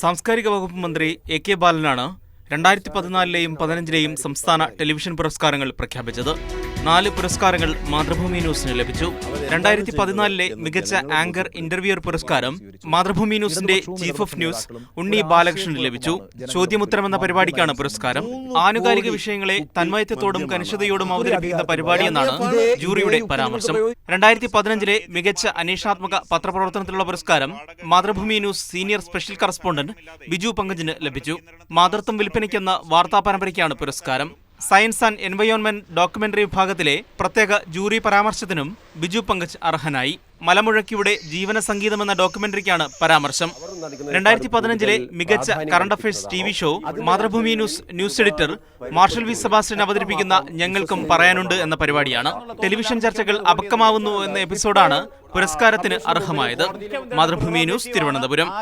സാംസ്കാരിക വകുപ്പ് മന്ത്രി എ കെ ബാലനാണ് രണ്ടായിരത്തി പതിനാലിലെയും പതിനഞ്ചിലെയും സംസ്ഥാന ടെലിവിഷൻ പുരസ്കാരങ്ങൾ പ്രഖ്യാപിച്ചത്. നാല് പുരസ്കാരങ്ങൾ മാതൃഭൂമി ന്യൂസിന് ലഭിച്ചു. രണ്ടായിരത്തി പതിനാലിലെ മികച്ച ആങ്കർ ഇന്റർവ്യൂർ പുരസ്കാരം മാതൃഭൂമി ന്യൂസിന്റെ ചീഫ് ഓഫ് ന്യൂസ് ഉണ്ണി ബാലകൃഷ്ണന് ലഭിച്ചു. ചോദ്യമുത്തരം എന്ന പരിപാടിക്കാണ് പുരസ്കാരം. ആനുകാലിക വിഷയങ്ങളെ തന്മയത്വത്തോടും കനിഷ്ഠതയോടും അവതരിപ്പിക്കുന്ന പരിപാടിയെന്നാണ് ജൂറിയുടെ പരാമർശം. രണ്ടായിരത്തി പതിനഞ്ചിലെ മികച്ച അന്വേഷണാത്മക പത്രപ്രവർത്തനത്തിലുള്ള പുരസ്കാരം Mathrubhumi news senior special correspondent Biju പങ്കജിന് ലഭിച്ചു. മാതൃത്വം വിൽപ്പനയ്ക്കെന്ന വാർത്താ പരമ്പരയ്ക്കാണ് പുരസ്കാരം. സയൻസ് ആൻഡ് എൻവയോൺമെന്റ് ഡോക്യുമെന്ററി വിഭാഗത്തിലെ പ്രത്യേക ജൂറി പരാമർശത്തിനും ബിജു പങ്കജ് അർഹനായി. മലമുഴക്കിയുടെ ജീവന സംഗീതം എന്ന ഡോക്യുമെന്ററിക്കാണ് പരാമർശം. രണ്ടായിരത്തി പതിനഞ്ചിലെ മികച്ച current affairs T V show Mathrubhumi news news editor Marshal V Sebastian അവതരിപ്പിക്കുന്ന ഞങ്ങൾക്കും പറയാനുണ്ട് എന്ന പരിപാടിയാണ്. ടെലിവിഷൻ ചർച്ചകൾ അപക്കമാവുന്നു എന്ന എപ്പിസോഡാണ് പുരസ്കാരത്തിന് അർഹമായത്. മാതൃഭൂമി ന്യൂസ് തിരുവനന്തപുരം.